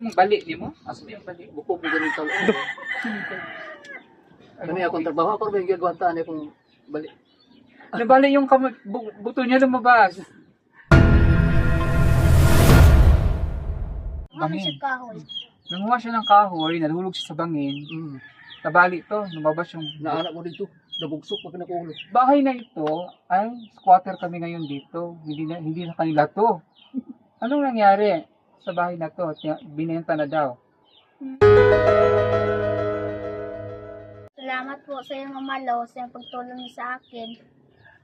Yung bali, di mo? Asa yung bali? Buko po ganun sa loob. Ano yung akong trabaho ako rin gagawanta ano kung bali. Nabali yung kam- bu- buto niya lumabas. Ano Bangin. siya kahoy? Nanguha siya ng kahoy, nalulog siya sa bangin. Mm. Nabali to, lumabas yung... Naanak mo dito. Nabugsok pag nakulo. Bahay na ito ay squatter kami ngayon dito. Hindi na, hindi na kanila to. Anong nangyari sa bahay na to? Binenta na daw. Salamat po sa iyong mamalaw sa iyong pagtulong niyo sa akin.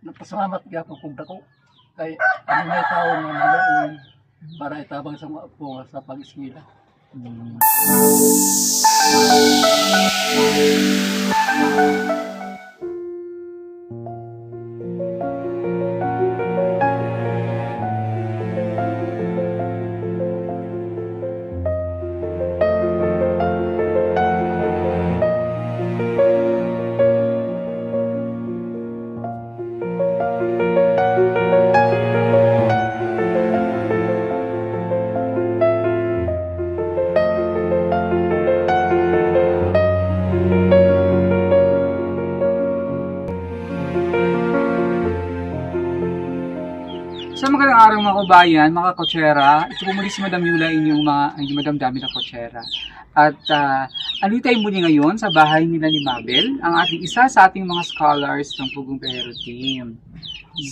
Napasalamat ka akong kung dako. Kay ano may tao na malaon para itabang sa mga po sa pag-eskwela. Sa araw mga kotsera, ito po muli si Madam Yula inyong mga, hindi Madam Dami na kotsera. At uh, ano tayo muli ngayon sa bahay nila ni Mabel, ang ating isa sa ating mga scholars ng Pugong Pero Team.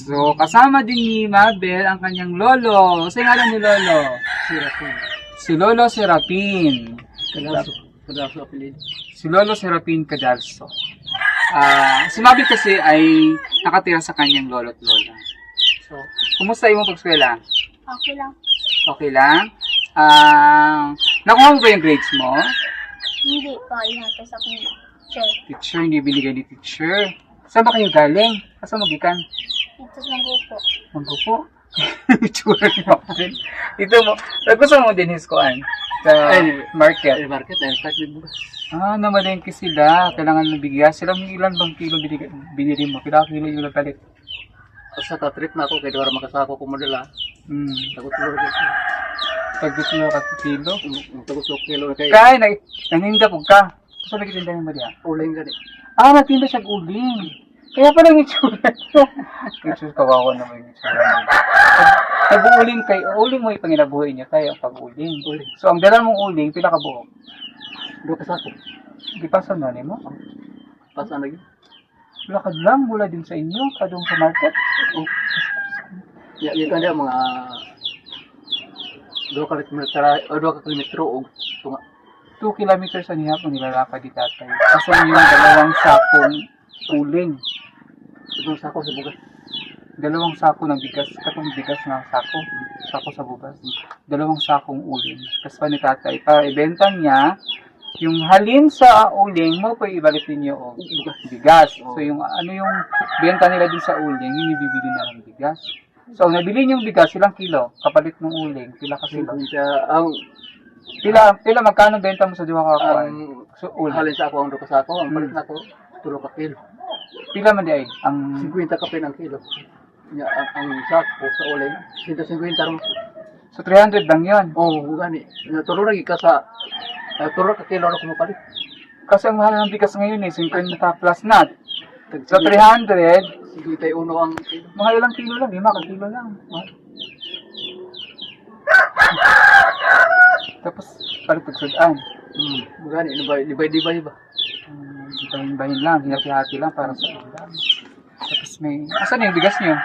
So, kasama din ni Mabel ang kanyang lolo. Sa ngalan ni lolo? Sira po. Si Lolo Serapin. Kadaso. Kadaso apelid. Si Lolo Serapin Cadalso. Ah, si Mabel kasi ay nakatira sa kanyang lolo at lola. So, kumusta yung pagskwela? Okay lang. Okay lang? Ah, nakuha mo ba yung grades mo? Hindi pa inatas akong chair. Teacher, hindi binigay ni teacher. Saan ba kayo galing? Saan mo gikan? Ito sa grupo. Manggo po. Itsura niyo ako rin. Ito mo, nagpusa mo din hiskoan sa Ay, market. Ay, market. Ay, may bugas. Ah, namalengke sila. Kailangan ng bigas. Sila ilan bang kilo binigay, binili mo? Kailangan kilo yung nagpalit. Sa ka-trip na ako, kaya wala makasako ko madala. Hmm. Tagot-tulog ako. Tagdutlo ka kilo. Tagot-tulog kilo na kayo. Kaya, nag, naninda po ka. Gusto lagi tindahan mo diya? Uling gani. Ah, nagtinda siya uling. Kaya pala yung itsura. Jesus, kawawa naman yung itsura Nag-uuling kay, uling mo yung panginabuhay niya kaya pag-uling. Uling. So, ang dala mong uling, pila ka buo. Dua kasako. Di pa sa nani mo? Pasan lagi. Lakad lang, mula din sa inyo, kadong sa market. Oh. Ya, ya kan dia mga dua ka kilometro, o dua ka kilometro og tunga. 2 kilometers ang hihapon nilalakad di tatay. Kasi yung dalawang sakong uling. Itong sako sa bugas. Dalawang sako ng bigas, katong bigas ng sako, sako sa bugas. Dalawang sakong uling. Tapos pa ni tatay, para ibenta niya, yung halin sa uling mo, pa ibalik ninyo o bigas. So yung ano yung benta nila din sa uling, yung ibibili na ng bigas. So nabili niyo yung bigas, ilang kilo? Kapalit ng uling, pila ka siya ang Pila, pila magkano benta mo sa diwa ka ang So uling. halin sa ako ang dua ka sako, ang Hmm. palit na ko tulo ka kilo. Pila man di ay? Ang 50 ka pin ang kilo. Ya, ang, ang sako sa uling, 150 ron. So 300 lang 'yon. Oh, gani. Tulo lagi ka sa uh, tulo ka kilo na kumapalit. Kasi ang mahal ng bigas ngayon eh, 50 plus na. Tag- So 300, Sige tayo uno ang kilo. mga ilang kilo lang, lima ka kilo lang. Tapos, palit pagsudan. Hmm, gani, libay, libay, libay ba? Um, bahin-bahin lang, hinati-hati lang para sa ulam. Tapos may, asan yung bigas niyo?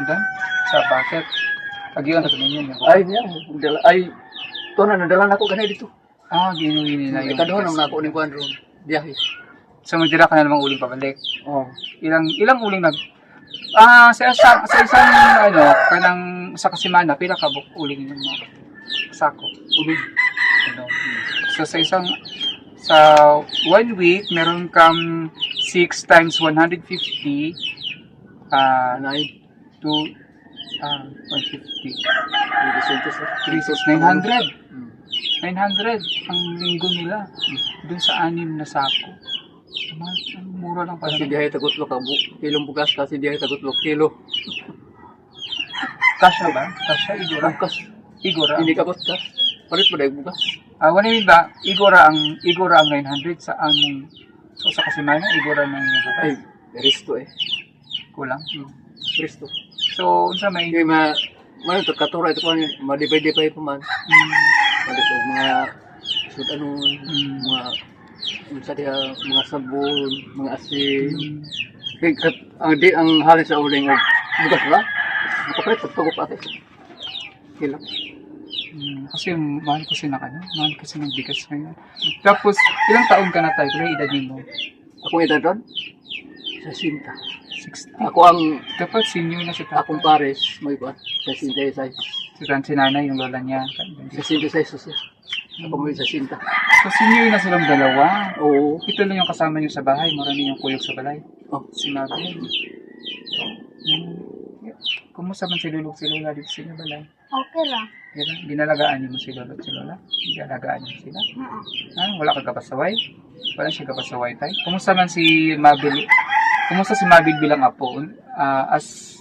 Andun? Sa bucket. Agiwan na sa ninyo. yung- Ay, niya, dala, ay, to na, nadala na ako ganay dito. Ah, ginuwi nila yung Ikaduhan bigas. naman ako ni Juan ron. Biyahe. So, magdira ka na namang uling pabalik. Oh. Ilang ilang uling nag Ah, sa isang sa isang ano, kanang sa kasimana pila ka buk uling yung mga sako. Ulig. Ano. So sa isang sa one week meron kang 6 times 150 ah Anay. to ah 150 Hindi sentos na. 3 is 900 Hmm. 900 ang linggo nila dun sa anim na sako. Mahal, ang mura lang pala. Kasi dihay tagutlo ka, bu- kilong bugas kasi dihay tagutlo kilo. Kasha ba? Kasha, igura. Bukas. Igura. Hindi ka bukas. Palit mo dahil bugas. Ah, wala yun ba? Igora ang Igora ang 900 sa ang so, sa Kasimano, Igora ng Ay, resto eh. kulang. Resto. So, unsa may Kaya ma, man katura ito pa, madipay-dipay pa man. mm, ito, mga, sud ano, Mm. mga, unsa diha, mga sabon, mga asin. mm, Kaya, kat, ang di, ang halin sa uling, og bugas ba? Makapalit, pagpagop ate. Kila. mm, kasi mahal kasi na ano, mahal kasi ng bigas ngayon. Tapos, ilang taon ka na tayo? Kaya edad mo? Akong edad ron? Sa sinta. 60. Ako ang, Dapat senior na si tatay. akong pares, may ba? Sa sinta size. Si, si nanay, yung lola niya. Sa sinta size siya. Ako mo sa sinta. So, senior na silang dalawa. Oo. Ito lang yung kasama niyo sa bahay. Marami yung kuyog sa balay. Oh. Si Mabel. Kumusta man si Lulog si Lola dito sa inyo balay? Okay lang. Yan lang, Ginalagaan niyo mo si Lolo at si Lola? Ginalagaan niyo sila? Oo. Ah, wala kang kapasaway? Wala siya kapasaway tay? Kumusta man si Mabel? Kumusta si Mabel bilang apo? Ah, as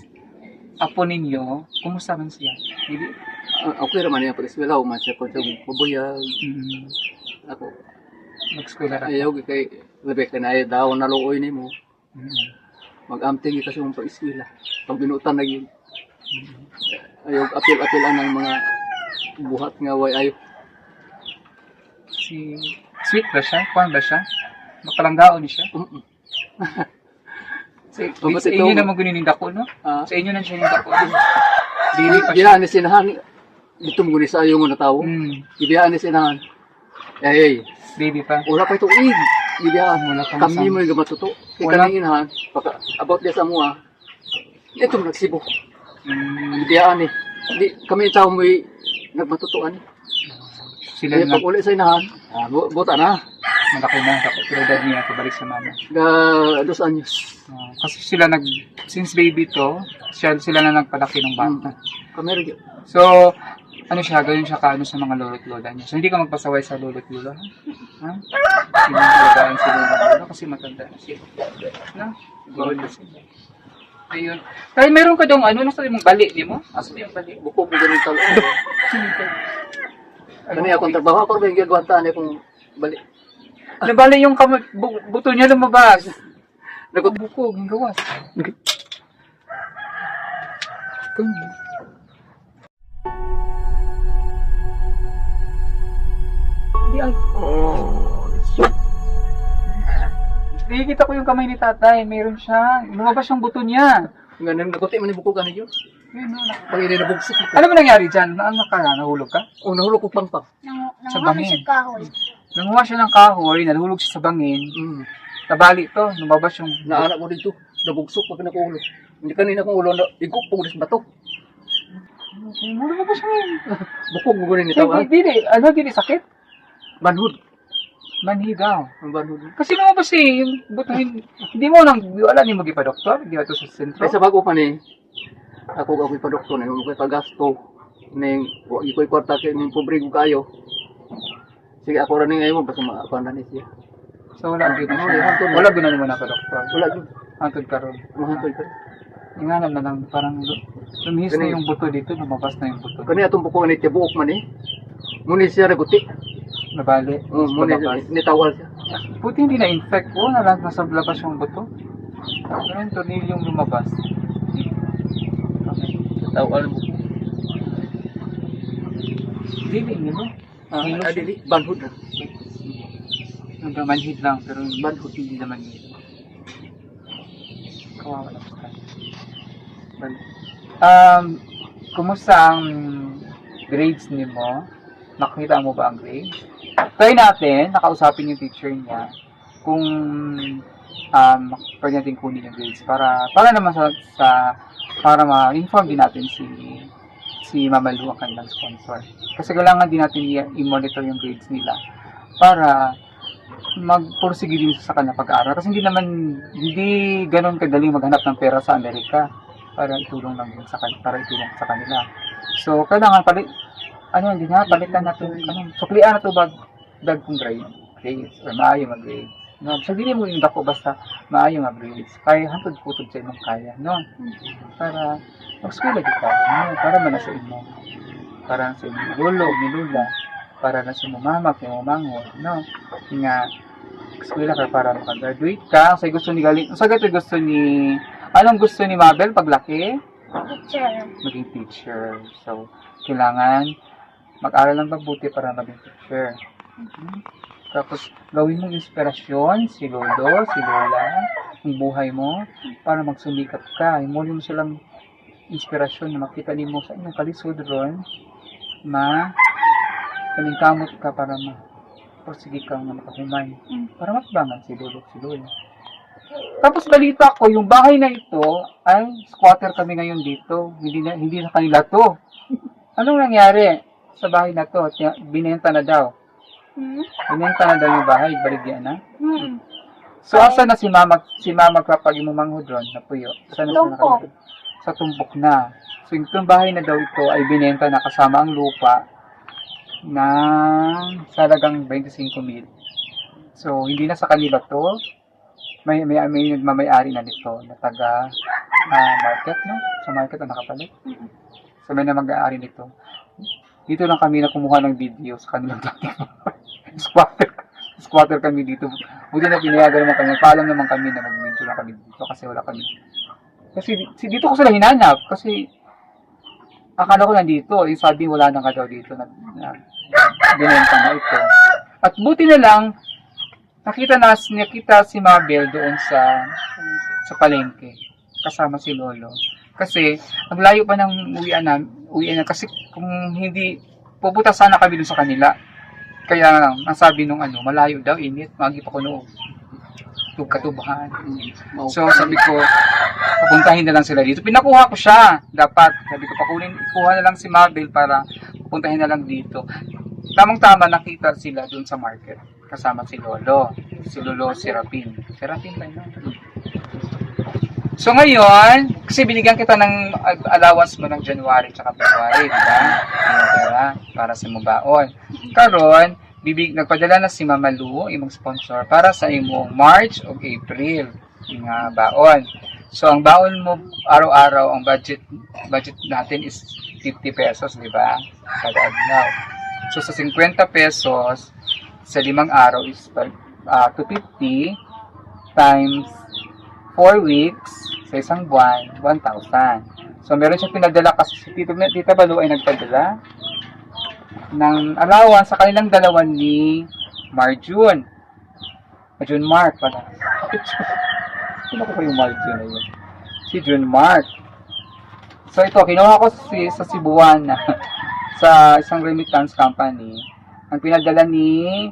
apo ninyo, kumusta man siya? Hindi, Ah, okay naman niya pag-eskwela, man siya kung siyang pabuyag. mm, Ako, mag-school na ayaw kay Rebecca na ayaw daw naluoy ni mo. mm, Mag-amting kasi yung pag-eskwela. Pag binutan na yun. Ayaw apil-apilan ng mga buhat nga way ayaw. Si, sweet ba siya? Kuhan ba siya? Makalanggaon ni siya? Mm-mm. Sa, Bakit sa inyo naman guninda ko, no? Ah, Sa inyo na siya ninda ko. Dili pa siya. Ibiyaan ni sinahan. Dito mo ni sa ayaw nga na tao. Mm, Ibiyaan ni sinahan. Ay, ay. baby pa. Wala pa ito ig. Ibiyaan. Wala pang Kami mo yung matuto. Wala. kami inahan. Baka about this sa mua. Ito nagsibo. Mm, Ibiyaan eh. Di, kami yung tao mo yung nagmatutuan. sila Kaya na, pag uli sa inahan, ah, bu- buta na. Malaki na. Pero edad niya, pabalik sa mama. Ga dos anyos. Ah, kasi sila nag, since baby to, siya, sila na nagpalaki ng bata. Rin. So, ano siya, ganun siya kaano sa mga lolo't lola niya. So, hindi ka magpasaway sa lolo't lola, ha? Hindi mo alagaan si lolo't lola kasi matanda na siya. No? Gawin na sila. Ayun. Kaya meron ka dong ano, nasa yung bali, di mo? Asa yung bali? Buko po ganun tao. Ano yung akong trabaho ako rin gagawin akong balik. Nabali yung kamay, bu- buto niya lumabas. Nagbukog, yung gawas. Ganyan. Di ay. Nakikita ko yung kamay ni tatay, meron siya. Lumabas yung buto niya. Ganun, nakuti man yung buko ka niyo. Yun, no, nak- Pag hindi nabugsok. Ano ba nangyari dyan? Ano ka na? Nahulog ka? O, nahulog ko pang pang. Nang, Sa nang bangin. siya kahoy. Nanguha siya ng kahoy, nahulog siya sa bangin. Mm. Nabali to, lumabas yung... Naanak ko dito. Nabugsok pag nakuhulog. Hindi kanina kong ulo na igok po sa bato. Lumabas siya ngayon. Bukog mo ganun ni tao. Hindi, hindi. Ano, hindi sakit? Banhud. Manhigaw. Banhud. Kasi lumabas eh, yung buto, hindi mo lang, wala ni mo doktor, hindi ba ito sa sentro? Kaya sa bago pa ni, ako ako pa doktor na yung pa gasto ning wa ikoy kwarta kay ning pobre ko kayo. Sige ako ra ning ayo basta maakuan na ni siya. So wala gyud hantod na. Wala gyud na mo na doktor. Wala gyud. Hantod karon. Mahantol ka. Inganan na lang parang lu- lumihis na yung buto dito, lumabas na yung buto. Kani atong buko ni tibuok man ni. Muni siya ra guti. Nabali. Oh, muni lumabas. ni tawal siya. Buti hindi na-infect po, na lang nasa labas yung buto. Ganun, tornil yung lumabas. Tawal mo. Dili nilo. Ah, Nilo siya. adili banhud na. Hanggang manhid lang, pero yung manhid hindi naman nilo. Kawawa lang sa kanya. Well, Um, kumusta ang grades ni mo? Nakita mo ba ang grades? Try natin, nakausapin yung teacher niya kung um, pwede natin kunin yung grades para para naman sa, sa para ma-inform din natin si si Mama Lu ang kanilang sponsor. Kasi kailangan din natin i-monitor yung grades nila para magpursige din sa kanya pag-aaral. Kasi hindi naman, hindi ganun kadaling maghanap ng pera sa Amerika para itulong lang din sa kanila, para itulong sa kanila. So, kailangan palit, ano hindi nga, palitan na to, ano, suklian na to bag, dag kong grade, grades, or maayo mag-grades. No, so, mo yung dako basta maayo mag-grades. Kaya hantod putod sa imong kaya, no? Para, mag-school lagi ka, no? Para man sa imo. Para sa imong lolo, ni lula. para na si mumama, kay mumango, no? Nga, eskwela ka para makagraduate ka. Sa gusto ni galing, sa gato gusto ni, anong gusto ni Mabel paglaki? Teacher. Maging teacher. So, kailangan mag-aral ng mabuti para maging teacher. Mhm. Tapos, gawin mong inspirasyon si Lolo, si Lola, ang buhay mo, para magsumikap ka. Imuli mo silang inspirasyon na makita nimo sa inyong kalisod ron, ma, kaningkamot ka para ma, persige ka na makahumay. Mm. Para matbangan si Lolo, si Lola. Tapos balita ko, yung bahay na ito, ay squatter kami ngayon dito. Hindi na, hindi na kanila to. Anong nangyari sa bahay na to? Binenta na daw. Hmm? Binenta na daw yung bahay, baligyan na. Hmm. So, asa na si mama, si mama kapag imumanghod ron, na puyo? Saan na Tumpok. Sa tumpok na. So, yung bahay na daw ito ay binenta na kasama ang lupa ng salagang 25 mil. So, hindi na sa kanila to. May, may, may nagmamayari na nito na taga ah, market, no? Sa market na nakapalit. So, may na mag-aari nito. Dito lang kami na kumuha ng video sa kanilang dati. Squatter. Squatter kami dito. Buti na pinayagan naman kami. Paalam naman kami na mag-video lang kami dito kasi wala kami. Kasi si- dito ko sila hinanap kasi akala ko nandito. Yung sabi wala na nga daw dito na, na binenta na ito. At buti na lang nakita na nakita si Mabel doon sa sa palengke kasama si Lolo. Kasi ang layo pa ng uwian na, uwian na kasi kung hindi pupunta sana kami doon sa kanila. Kaya ang sabi nung ano, malayo daw init, magi pa ko noon. Tug katubahan. Mau- So sabi ko, pupuntahin na lang sila dito. Pinakuha ko siya. Dapat, sabi ko, pakunin, ikuha na lang si Mabel para pupuntahin na lang dito. Tamang-tama nakita sila dun sa market. Kasama si Lolo. Si Lolo Serapin. Serapin ba yun? So ngayon, kasi binigyan kita ng al- allowance mo ng January tsaka February, di ba? Pera para sa mubaon. Karon, bibig nagpadala na si Mama Lu, imong sponsor, para sa imong March o April, nga baon. So ang baon mo araw-araw, ang budget budget natin is 50 pesos, di ba? Kada adlaw. So sa 50 pesos, sa limang araw is uh, 250 times 4 weeks sa isang buwan, 1,000. So, meron siya pinadala kasi si Tita, Tita Balu ay nagpadala ng allowance sa kanilang dalawa ni Marjun. Marjun Mark pala. Sino ko yung Marjun na yun? Si Jun Mark. So, ito, kinuha ko si, sa Cebuana sa isang remittance company. Ang pinadala ni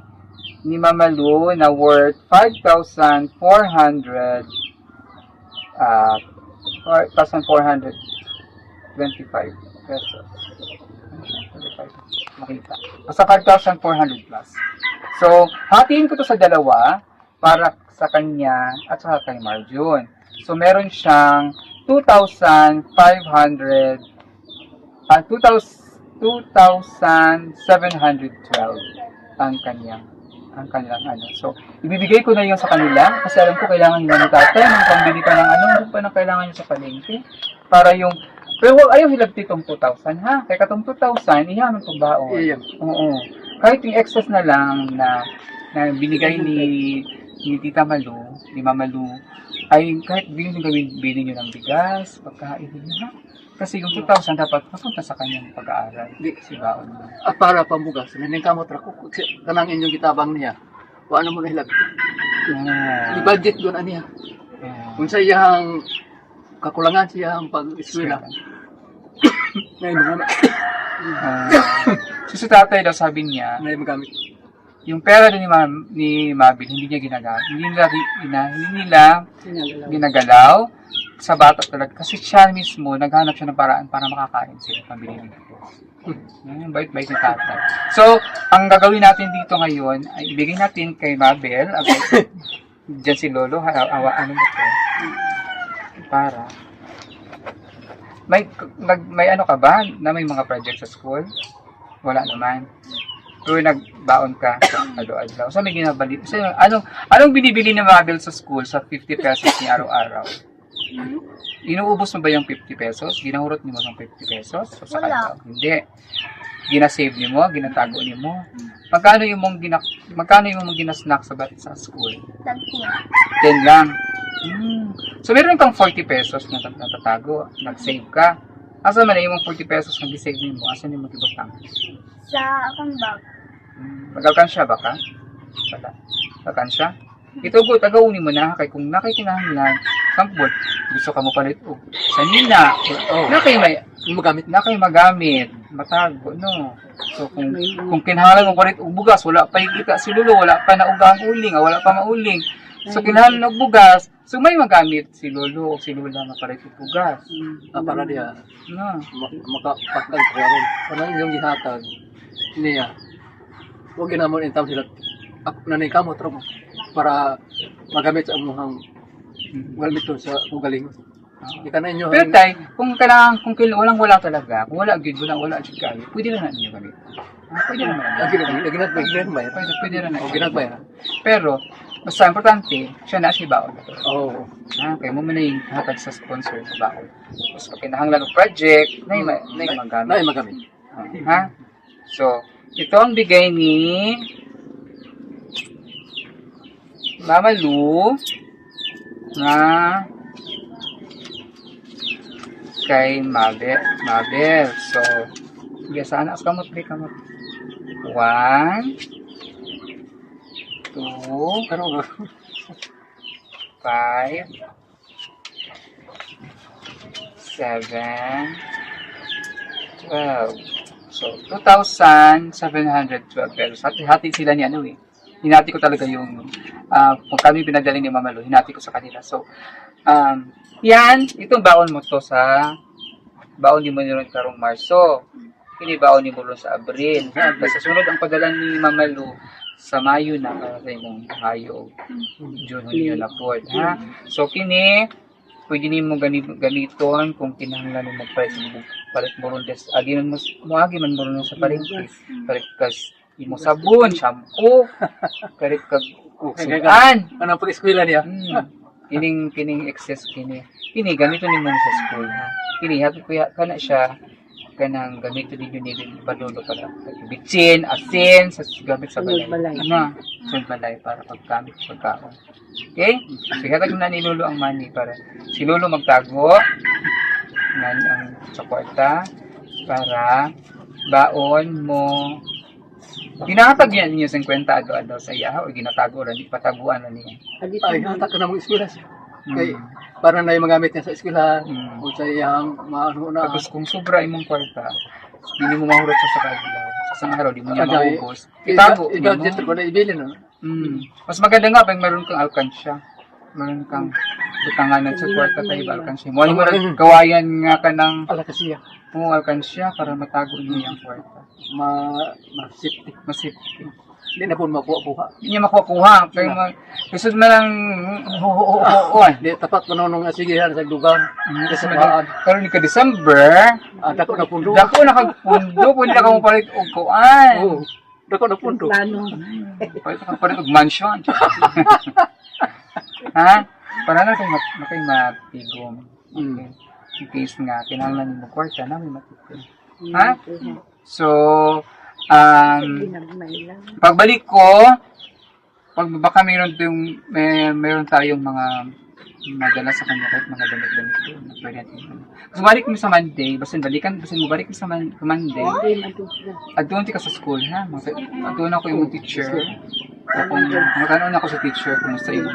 ni Mamalu na worth 5,400 ah 4,425 pesos. 25, Makita. Basta 5,400 plus. So, hatiin ko to sa dalawa para sa kanya at saka kay Marjun. So, meron siyang 2,500 ah 2,000 2,712 ang kanyang ang kanilang ano. So, ibibigay ko na yun sa kanila kasi alam ko kailangan nila ni tatay nung pambili ka ng ano, hindi pa na kailangan nyo sa palengke. Para yung, pero wag ayaw hilagti itong 2,000 ha. Kaya katong 2,000, iyaman itong baon. Iya. Oo. Kahit yung excess na lang na, na binigay ni ni Tita Malu, ni Mama Lu, ay kahit nyo gawin, bilhin nyo ng bigas, pagkain nyo ha. Kasi yung 2,000 dapat mapunta sa kanyang pag-aaral. Di- Kasi baon mo. At para pambugas, naning kamot ra ko kanang inyong gitabang niya. Wa na mo na hilag. Yeah. I-budget yun aniya. Yeah. Kung sa iyang kakulangan sa iyang pag-eskwela. Ngayon mga Ah, so si tatay daw sabi niya, na magamit. yung pera ni, Ma, ni Mabil, hindi niya ginagamit. Hindi nila, ina, hindi nila ginagalaw sa bata talaga. Kasi siya mismo, naghanap siya ng paraan para makakain sila pambili ng. Yan, bait-bait ni tatay. So, ang gagawin natin dito ngayon, ay ibigay natin kay Mabel, at kay- dyan si Lolo, ha, awa, ano mo to? Para. May, nag, may ano ka ba na may mga project sa school? Wala naman. Pero nagbaon ka sa adlaw-adlaw. So may ginabali. So, anong, anong binibili ni Mabel sa school sa 50 pesos ni araw-araw? Inuubos mo ba yung 50 pesos? Ginahurot mo yung 50 pesos? O sa Wala. kanya? Hindi. ginasave nimo, ginatago nimo. Magkano yung mong ginak magkano yung mong ginasnack sa bat- sa school? Tagtin. 10 lang. Hmm. So meron kang 40 pesos na tat- natatago, nag-save ka. Asa man na yung 40 pesos na gisave nimo? Asa nimo gibutang? Sa akong bag. Hmm. Mag-alkansya ba ka? Wala. Alkansya? Ito go, tagaunin mo na kay kung nakikinahanglan, sampot, gusto ka mo palit o sanina, Oh. na kayo may magamit na kayo magamit, matago, no? So, kung, kung kinahanglan mo palit og bugas, wala pa kita si Lolo, wala pa na ugang uling, ah, wala pa mauling. So, kinahanglan og bugas, so may magamit si Lolo o si Lola na palit og bugas. ah, para diya No. ma- makapakal ko ron. Para yung gihatag niya. Huwag ginamon in sila ako na kamot ro para magamit sa amuhang walmito sa ugaling. Di ka na inyo. Pero tay, kung kailangan, kung kailangan, walang wala talaga, kung wala gid wala wala gid kayo, pwede na na ninyo gamit. Ah, pwede naman. Lagi na lagi na lagi na? Pwede, pwede na na. O ginagbayaran. Pero, basta importante, siya na siya baon. Oo. Ah, kaya mo man na yung hatag sa sponsor sa baon. Tapos pag kinahanglan ng project, na yung, na yung magamit. Na magamit. Ha? So, ito ang bigay ni Mama Lu na kay Mabel. Mabel. So, sige, sana as kamot, pre, kamot. One, two, Pero five, seven, twelve. So, 2,712 pesos. Hati-hati sila ni ano eh. Hinati ko talaga yung, uh, kung kami pinadali ni Mama Lu, hinati ko sa kanila. So, um, yan, itong baon mo to sa, baon ni nyo karong Marso. Kini baon ni ron sa Abril. Tapos sa sunod ang padala ni Mama Lu, sa Mayo na, para sa imong Mayo, June, Hunyo na po. Ha? So, kini, pwede ni mo gani, gamiton kung kinahanglan mo magpalit mo palit mo agi man mo mo agi man mo ron sa palengke palit kas imo sabon shampoo palit kag sudan anong pag-eskwela niya? hmm. kining kining excess kini. Kini gamito nimo sa school ha? Kini happy kuya kana siya kanang gamito ninyo ni padulo para bitsin asin sa gamit sa balay. Ano? Sa balay para paggamit sa pagkaon. Okay? So hatag na ni Lolo ang money para si Lolo magtago nan ang sa kwarta para baon mo Ginatag yan niya 50 ado-ado sa iya o ginatago rin, pataguan na niya. Ay, hata ka na mong eskwela siya. Hmm. Kay para na yung magamit niya sa eskwela Mm. o sa iyang maano na. Tapos kung sobra imong kwarta, hindi mo mahurot sa sakadlaw. Sa isang araw, di mo niya maubos. Itago dito ko na ibili no. Mm. Mas maganda nga pag meron kang alkansya. Meron kang butanganan sa kwarta tayo ba alkansya. Mo mo rin kawayan nga ka ng Ala kasi ya. mo alkansya para matago niyo yung kwarta. Ma ma safety. Masip. Hindi na po makuha-kuha. Hindi niya makukuha. Kaya mag... Gusto mo lang... Oo, oo, oo, oo. Di tapat mo nung asigihan sa dugang. Kasi Kasi maan. Karoon ni ka December, Ah, dako na pundo. dako nakagpundo, pwede na ka mo palit og kuan. Oo. Dako na pundo. Pwede ka palit og mansion. ha? Para na kayo mat- na kayo matigom. Mm. In case nga, kinahanglan mo kwarta na may matipid. Ha? So, um, pagbalik ko, pag baka mayroon tayong, may, mayroon tayong mga madala sa kanya kahit mga damit-damit ko pwede natin. Kasi balik mo sa Monday, basta balikan, basta mo balik mo sa Man- Monday, at doon ka sa school, ha? Doon ako yung teacher. O kung magkanoon ako sa teacher, kumusta yung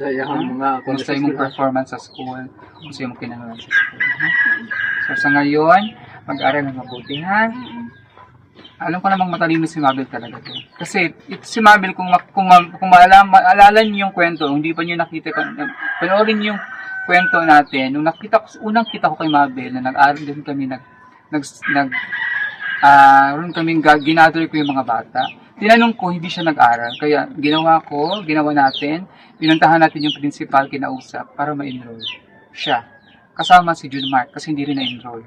Sa iyang mga kumusta yung performance sa school, kumusta yung kinanalan sa school. So sa ngayon, mag-aral ng mabuti, ha? Alam ko namang matalino si Mabel talaga to. Kasi it, si Mabel, kung, ma- kung, ma- kung maalam, maalala niyo yung kwento, hindi pa niyo nakita, kung- panoorin niyo yung kwento natin. Nung nakita ko, unang kita ko kay Mabel, na nag-aral din kami, nag, nag, nag, ah, uh, kami, ginather ko yung mga bata. Tinanong ko, hindi siya nag-aral. Kaya ginawa ko, ginawa natin, pinuntahan natin yung principal kinausap para ma-enroll siya. Kasama si June Mark kasi hindi rin na-enroll.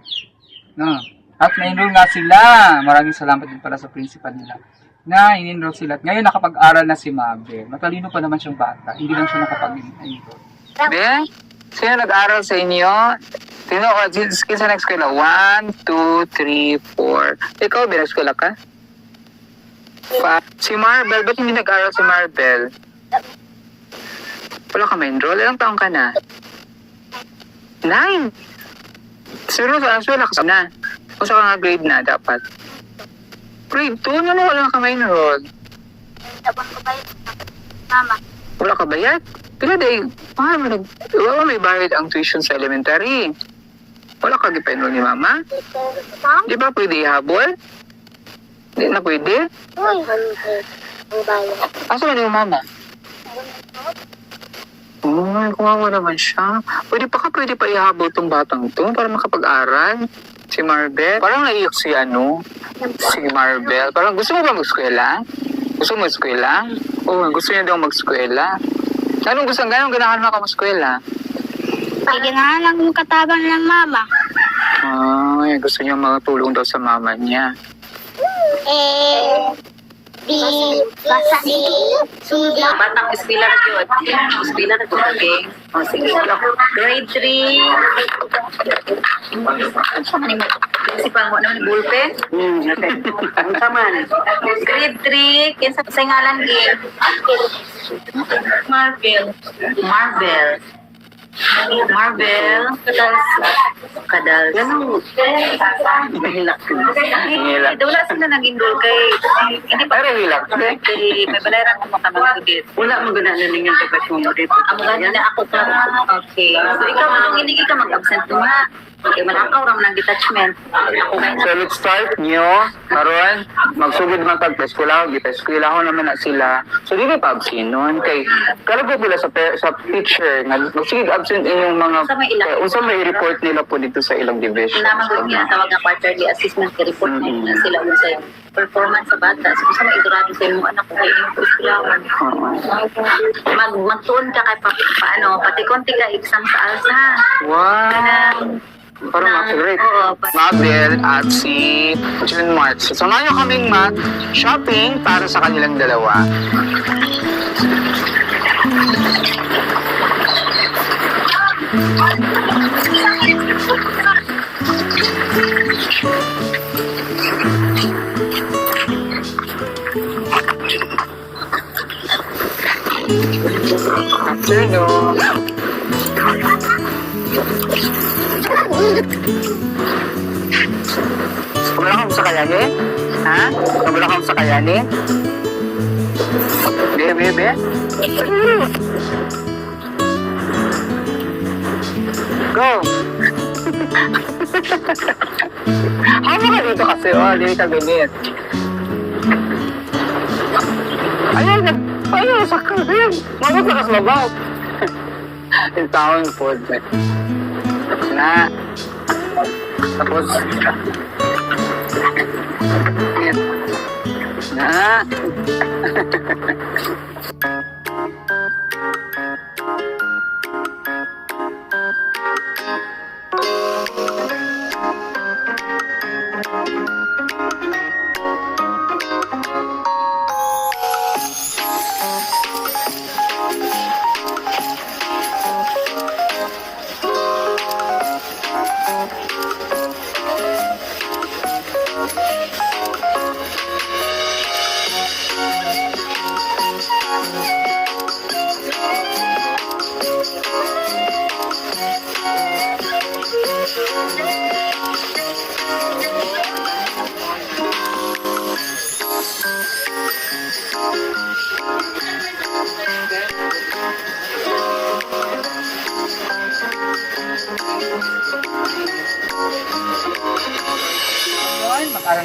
No. At na-enroll nga sila. Maraming salamat din pala sa principal nila. Na in-enroll sila. At ngayon nakapag-aral na si Mabel. Matalino pa naman siyang bata. Hindi lang siya nakapag-enroll. Be? Sino nag-aral sa inyo? Sino ko, sino sa next eskwela? One, two, three, four. Ikaw, binag-eskwela ka? Pa, si Marvel, ba't hindi nag-aral si Marvel? Wala ka ma-enroll? Ilang taong ka na? Nine. Sino sa eskwela ka na? O sa nga grade na dapat? Grade 2? Ano wala ka ma-enroll? Tapos ko ba yun? Mama. Wala ka bayad? Pila day, ah, nag- wala may bayad ang tuition sa elementary. Wala ka gipenol ni mama? Di ba pwede ihabol? Di na pwede? Uy. Ang bayan. Asa ba yung mama? Oh, kumawa naman siya. Pwede pa ka, pwede pa ihabol tong batang to para makapag-aral. Si Marvel. Parang naiyak si ano, si Marvel. Parang gusto mo ba mag-eskwela? Gusto mo mag-eskwela? Oo, gusto niya daw mag-eskwela. Anong gusto, ganong ganahan mo ka mag-eskwela? Paginahan lang yung katabang ng mama. Ay, gusto niya makatulong daw sa mama niya. Eh, di, basa di, sudi. Batang eskwela na yun. Na yun, okay? O, sige. Grade 3. Ano sa man Si Pango naman Bulpe? Hmm, okay. Ano sa man? Grade 3. Kinsa sa ngalan, Gay? Marvel. Marvel. Marvel. Kadals. Kadals. Ganun. Mahilak. Mahilak. Ito wala sila naging goal kay hindi pa Pero hilak. kay may balaran ko makamang tudit. Wala mo gana na ninyo sa pag mo dito. Amo gani na ako ka. Okay. So ikaw manong hindi ka mag-absent mo nga. Okay, malakaw ram ng detachment. So let's start nyo. Karon, magsugod man pag eskwela ko, gita eskwela ko naman na sila. So di ba pa absent nun? Kay, kala po pala sa, pe- sa teacher, nga magsige absent inyong mga, Sa may ilang- unsa may report nila po dito sa ilang division. naman ko ginatawag na quarterly assessment kay report na Mhm. na sila mo sa performance sa bata. So sa may idurado sa imong anak ko kay imong eskwelahan. Oo. Mag magtuon ka kay pa, paano, pati konti ka exam sa ALSA. Wow! Parang mag-great. Oo, pa- Mabel at si June March. So, samahan nyo kaming mag-shopping para sa kanilang dalawa. Afternoon. Wala kang sa kayani? Ha? Wala kang sa kayani? Be, be, be. Go! Ano ka dito kasi? Oh, hindi ka ganit. Ayun, nag- ayun, sa ayun. Mabot na kasi mabaw. Yung taon food. Na. Tapos. Na.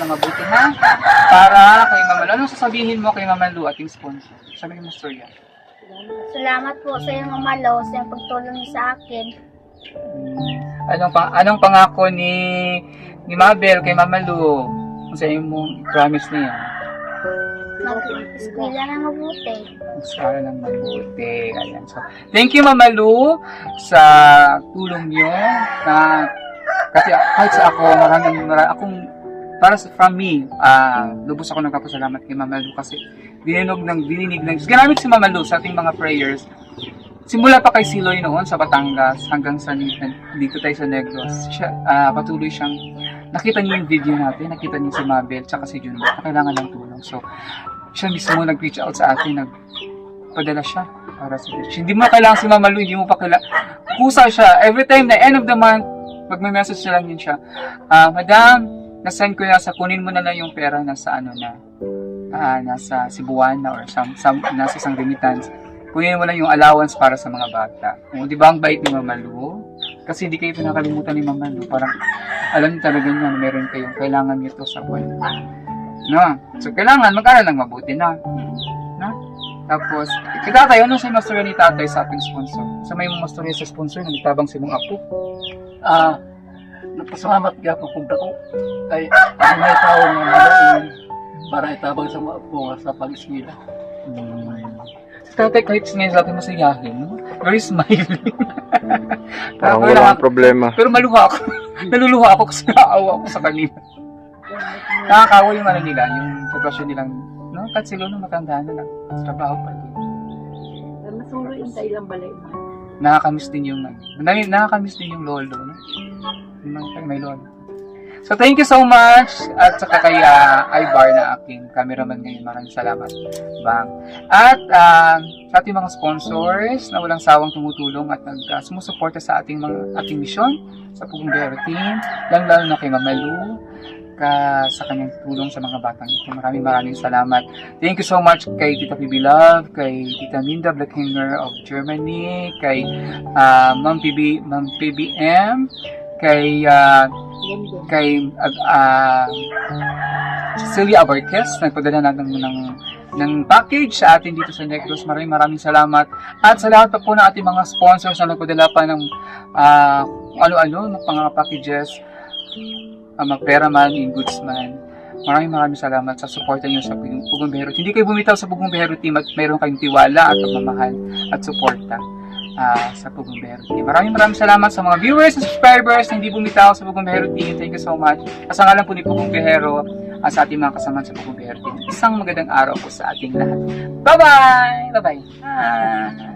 Na mabuti ha. Para kay Mama Lu. Anong sasabihin mo kay Mama Lu, ating sponsor? Sabi mo, Storya. Salamat po sa iyong mamalo sa iyong pagtulong niyo sa akin. Anong, pang, anong pangako ni ni Mabel kay Mama Lu? Sa mong promise niya. Mag-eskwela na mabuti. Mag-aral ng mabuti. Ayan. So, thank you Mama Lu sa tulong niyo na kasi kahit sa ako, maraming, maraming akong para sa from me, ah lubos ako nagpapasalamat kay Mama Lu kasi dininog ng dininig ng ginamit si Mama Lu sa ating mga prayers simula pa kay Siloy noon sa Batangas hanggang sa dito tayo sa Negros. Siya, ah, patuloy siyang nakita niyo yung video natin, nakita niyo si Mabel tsaka si Junbo na kailangan ng tulong. So, siya mismo nag-reach out sa atin, nagpadala siya para sa church. Hindi mo kailangan si Mama Lu, hindi mo pa kailangan. Kusa siya. Every time na end of the month, pag may message na lang yun siya, ah, Madam, nasend ko na sa kunin mo na lang yung pera nasa ano na, ah, nasa Cebuana or some, some, nasa isang remittance. Kunin mo lang yung allowance para sa mga bata. O, di ba ang bait ni Mama Lu? Kasi hindi kayo pinakalimutan ni Mama Lu. Parang, alam niyo talaga niya na meron kayong kailangan nito sa buwan. No? So, kailangan mag-aral ng mabuti na. No? Tapos, si tatay, ano siya mastorya ni tatay sa ating sponsor? Sa may mastorya sa sponsor, nagtabang si mong apo. Ah, napasalamat ka po kung dako. Kay ang may tao nga malain para itabang sa mga po sa pag-eskwela. Si tatay, kahit ngayon sa ating masayahin, no? very smiling. Parang walang nakaka- problema. Pero maluha ako. Naluluha ako kasi naawa ako sa kanila. Nakakawa yung ano nila, yung sitwasyon nilang, no? Kahit sila nung matanda na lang, sa trabaho pa din. Masuro yung sa ilang balay. nakakamiss din yung na- nakakamiss din yung lolo no? May lolo so thank you so much at saka kay uh, Ibar na aking cameraman ngayon maraming salamat bang at ah, sa ating mga sponsors na walang sawang tumutulong at nag uh, sumusuporta sa ating mga ating misyon sa Pugumbero team lang lalo na kay Mama Lu ka sa kanyang tulong sa mga batang ito. Maraming maraming salamat. Thank you so much kay Tita Phoebe Love, kay Tita Minda Blackhinger of Germany, kay uh, Ma'am PB, Ma'am PBM, kay uh, kay uh, uh, Cecilia Abarquez, nagpadala na ng, ng, ng package sa atin dito sa Negros. Maraming maraming salamat. At sa lahat po ng ating mga sponsors na nagpadala pa ng uh, ano-ano, ng mga packages, uh, magpera man, in goods man. Maraming maraming salamat sa suporta niyo sa Pugong Behero. Hindi kayo bumitaw sa Pugong Behero team at mayroon kayong tiwala at pagmamahal at suporta ah, sa Pugong Behero team. Maraming maraming salamat sa mga viewers and subscribers na hindi bumitaw sa Pugong Behero team. Thank you so much. Sa ngalan po ni Pugong Behero at sa ating mga kasama sa Pugong Behero team. Isang magandang araw po sa ating lahat. Bye-bye! Bye-bye! Ah.